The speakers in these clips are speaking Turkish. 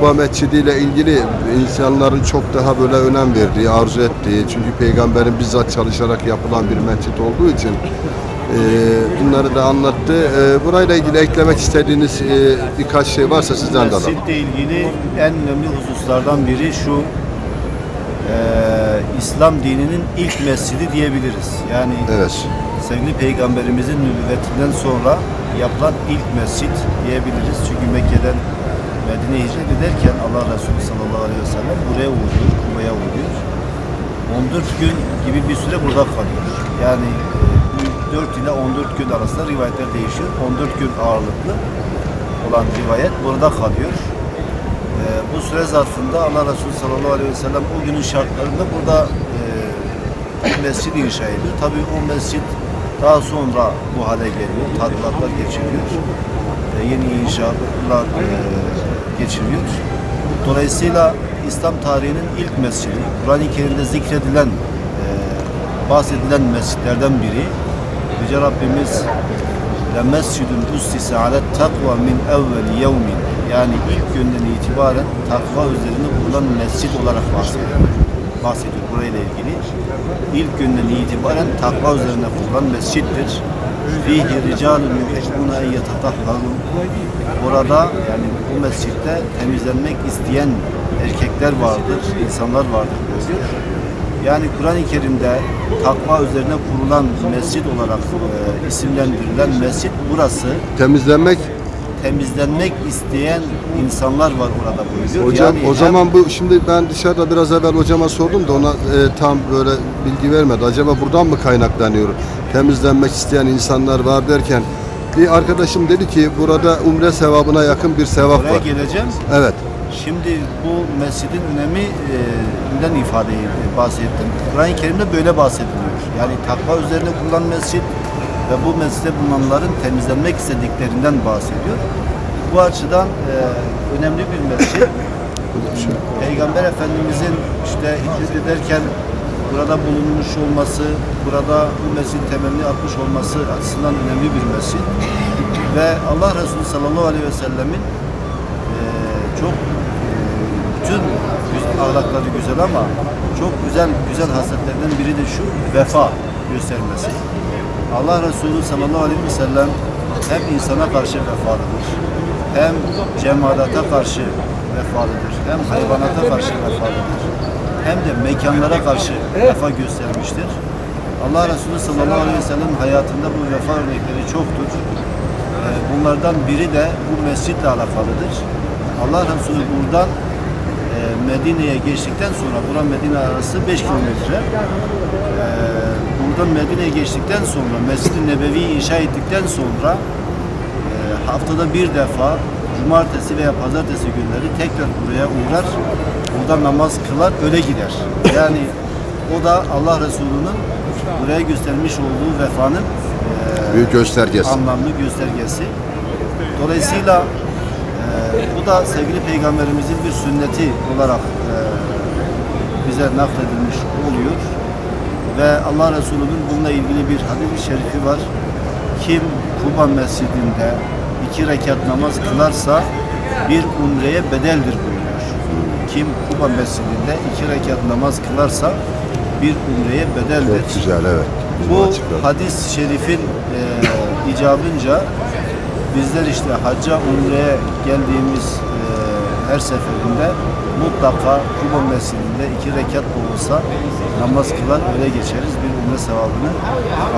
İle ilgili insanların çok daha böyle önem verdiği, arzu ettiği, çünkü peygamberin bizzat çalışarak yapılan bir mescit olduğu için e, bunları da anlattı. E, burayla ilgili eklemek istediğiniz e, birkaç şey varsa sizden de alalım. Mescitle ilgili en önemli hususlardan biri şu eee, İslam dininin ilk mescidi diyebiliriz. Yani Evet. sevgili peygamberimizin nübüvvetinden sonra yapılan ilk mescit diyebiliriz. Çünkü Mekke'den Medine'ye hicret ederken Allah Resulü sallallahu aleyhi ve sellem buraya uğruyor, Kuba'ya uğruyor. 14 gün gibi bir süre burada kalıyor. Yani e, 4 ile 14 gün arasında rivayetler değişiyor. 14 gün ağırlıklı olan rivayet burada kalıyor. E, bu süre zarfında Allah Resulü sallallahu aleyhi ve sellem o günün şartlarında burada e, mescid inşa ediyor. Tabii o mescid daha sonra bu hale geliyor. Tadilatlar geçiriyor. E, yeni inşaatlar e, geçiriyor. Dolayısıyla İslam tarihinin ilk mescidi, Kur'an-ı Kerim'de zikredilen, e, bahsedilen mescitlerden biri. Yüce Rabbimiz لَمَسْجِدٌ اُسْتِسَ عَلَى التَّقْوَى مِنْ اَوَّلِ يَوْمٍ Yani ilk günden itibaren takva üzerine kurulan mescit olarak bahsediyor. bahsediyor burayla ilgili. İlk günden itibaren takva üzerine kurulan mescittir. Fihi ricalun yuhibbuna en yetatahharun. Orada yani bu mescitte temizlenmek isteyen erkekler vardır, insanlar vardır diyor. Yani Kur'an-ı Kerim'de takva üzerine kurulan mescit olarak e, isimlendirilen mescit burası. Temizlenmek Temizlenmek isteyen insanlar var orada buyuruyor. Hocam Yani o hem- zaman bu şimdi ben dışarıda biraz evvel hocama sordum da ona e, tam böyle bilgi vermedi. Acaba buradan mı kaynaklanıyor? Temizlenmek isteyen insanlar var derken bir arkadaşım dedi ki burada umre sevabına yakın bir sevap oraya var. geleceğim. Evet. Şimdi bu mescidin öneminden ifade bahsettim. Kur'an-ı Kerim'de böyle bahsediliyor. Yani takva üzerine kurulan mescit ve bu mescide bulunanların temizlenmek istediklerinden bahsediyor. Bu açıdan e, önemli bir mescit. Peygamber Efendimizin işte hicret ederken burada bulunmuş olması, burada bu mescid temelini atmış olması açısından önemli bir mescid. Ve Allah Resulü sallallahu aleyhi ve sellemin e, çok e, bütün ahlakları güzel ama çok güzel güzel hasletlerinden biri de şu vefa göstermesi. Allah Resulü sallallahu aleyhi ve sellem hem insana karşı vefalıdır, hem cemalata karşı vefalıdır, hem hayvanata karşı vefalıdır, hem de mekanlara karşı vefa göstermiştir. Allah Resulü sallallahu aleyhi ve sellem hayatında bu vefa örnekleri çoktur. Ee, Bunlardan biri de bu mescitle alakalıdır. Allah Resulü buradan e, Medine'ye geçtikten sonra, buran Medine arası 5 kilometre. Buradan Medine'ye geçtikten sonra, Mescid-i Nebevi'yi inşa ettikten sonra e, haftada bir defa cumartesi veya pazartesi günleri tekrar buraya uğrar. Burada namaz kılar, öyle gider. Yani o da Allah Resulü'nün buraya göstermiş olduğu vefanın e, Büyük göstergesi. anlamlı göstergesi. Dolayısıyla e, bu da sevgili peygamberimizin bir sünneti olarak e, bize nakledilmiş oluyor. Ve Allah Resulü'nün bununla ilgili bir hadis-i şerifi var. Kim Kuba Mescidinde iki rekat namaz kılarsa bir umreye bedeldir buyuruyor. Kim Kuba Mescidinde iki rekat namaz kılarsa bir umreye bedeldir. Çok güzel evet. Bizim Bu hadis-i şerifin e, icabınca bizler işte hacca umreye geldiğimiz e, her seferinde mutlaka Kuba Mescidinde iki rekat da olsa namaz kılar öyle geçeriz. Bir umre sevabını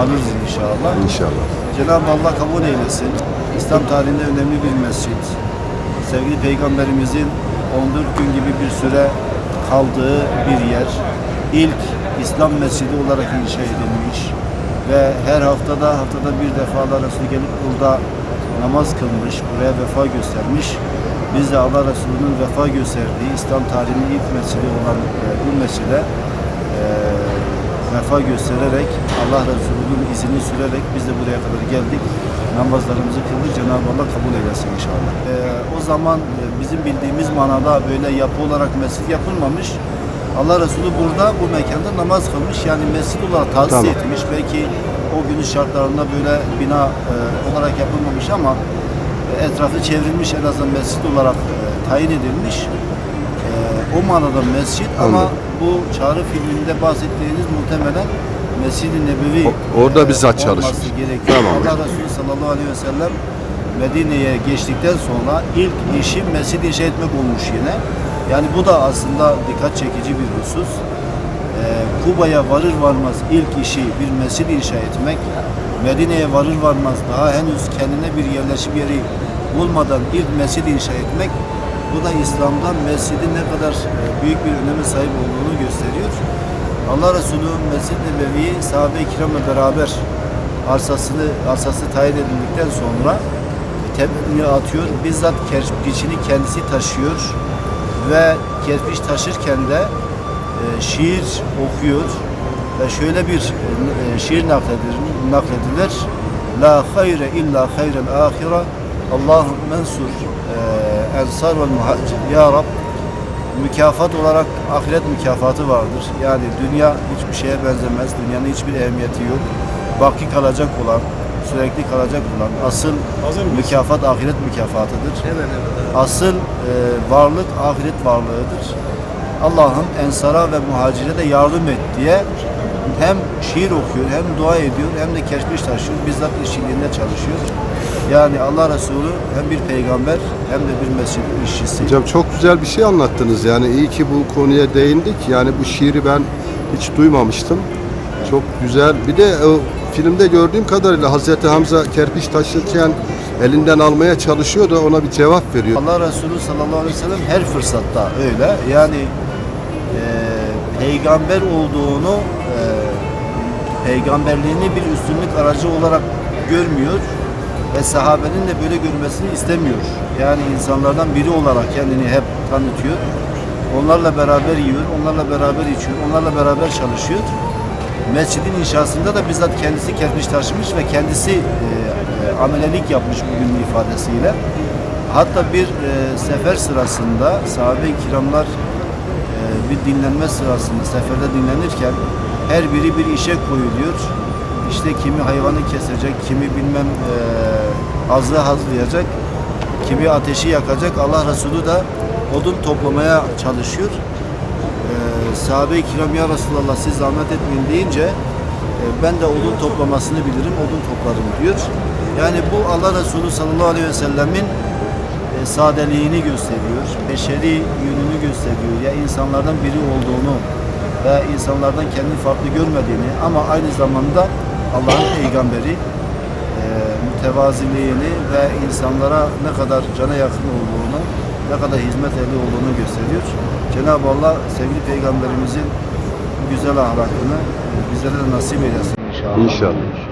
alırız inşallah. İnşallah. Cenab-ı Allah kabul eylesin. İslam tarihinde önemli bir mescid. Sevgili Peygamberimizin 14 gün gibi bir süre kaldığı bir yer. İlk İslam mescidi olarak inşa edilmiş ve her haftada haftada bir defa Allah Resulü gelip burada namaz kılmış, buraya vefa göstermiş. Biz de Allah Resulü'nün vefa gösterdiği İslam tarihinin ilk mescidi olan e, bu mescide e, vefa göstererek Allah Resulü'nün izini sürerek biz de buraya kadar geldik. Namazlarımızı kıldık. Cenab-ı Allah kabul eylesin inşallah. Ee, o zaman e, bizim bildiğimiz manada böyle yapı olarak mescit yapılmamış. Allah Resulü burada bu mekanda namaz kılmış. Yani mescit olarak tahsis Tamam. etmiş. Belki o günün şartlarında böyle bina e, olarak yapılmamış ama etrafı çevrilmiş en azından mescit olarak e, tayin edilmiş. E, o manada mescit ama Anladım. bu çağrı filminde bahsettiğiniz muhtemelen Mescid-i Nebevi O- orada e, bizzat çalışmış. gerekiyor. Tamam. Allah Resulü sallallahu aleyhi ve sellem Medine'ye geçtikten sonra ilk işi mescid inşa etmek olmuş yine. Yani bu da aslında dikkat çekici bir husus. Ee, Kuba'ya varır varmaz ilk işi bir mescid inşa etmek. Medine'ye varır varmaz daha henüz kendine bir yerleşim yeri bulmadan ilk mescid inşa etmek bu da İslam'da mescidin ne kadar e, büyük bir öneme sahip olduğunu gösteriyor. Allah Resulü Mescid-i Nebevi'yi sahabe-i kiramla beraber arsasını arsası tayin edildikten sonra temelini atıyor. Bizzat kerpiçini kendisi taşıyor ve kerpiç taşırken de e, şiir okuyor ve şöyle bir e, şiir nakledilir, nakledilir. La hayre illa hayrel ahire Allah mensur e, ensar vel muhacir. Ya Rab mükafat olarak ahiret mükafatı vardır. Yani dünya hiçbir şeye benzemez. Dünyanın hiçbir ehemmiyeti yok. Baki kalacak olan, sürekli kalacak olan asıl mükafat ahiret mükafatıdır. Asıl e, varlık ahiret varlığıdır. Allah'ım ensara ve muhacire de yardım et diye hem şiir okuyor, hem dua ediyor, hem de keşmiş taşıyor. Bizzat işçiliğinde çalışıyor. Yani Allah Resulü hem bir peygamber hem de bir mescid işçisi. Hocam çok güzel bir şey anlattınız. Yani iyi ki bu konuya değindik. Yani bu şiiri ben hiç duymamıştım. Çok güzel. Bir de o filmde gördüğüm kadarıyla Hazreti Hamza kerpiç taşırken elinden almaya çalışıyor da ona bir cevap veriyor. Allah Resulü sallallahu aleyhi ve sellem her fırsatta öyle. Yani e, peygamber olduğunu e, peygamberliğini bir üstünlük aracı olarak görmüyor ve sahabenin de böyle görmesini istemiyor. Yani insanlardan biri olarak kendini hep tanıtıyor. Onlarla beraber yiyor, onlarla beraber içiyor, onlarla beraber çalışıyor. Mescidin inşasında da bizzat kendisi kerpiç taşımış ve kendisi e, e, amelelik yapmış bugünün ifadesiyle. Hatta bir e, sefer sırasında sahabe-i kiramlar bir dinlenme sırasında seferde dinlenirken her biri bir işe koyuluyor. İşte kimi hayvanı kesecek, kimi bilmem e, azı hazırlayacak, kimi ateşi yakacak. Allah Resulü de odun toplamaya çalışıyor. Ee, sahabe-i kiram ya Resulallah siz zahmet etmeyin deyince e, ben de odun toplamasını bilirim, odun toplarım diyor. Yani bu Allah Resulü sallallahu aleyhi ve sellemin e, sadeliğini gösteriyor, beşeri yönünü gösteriyor. Ya insanlardan biri olduğunu ve insanlardan kendini farklı görmediğini ama aynı zamanda Allah'ın peygamberi e, mütevaziliğini ve insanlara ne kadar cana yakın olduğunu, ne kadar hizmet ehli olduğunu gösteriyor. Cenab-ı Allah sevgili peygamberimizin güzel ahlakını e, bizlere de nasip eylesin inşallah. İnşallah.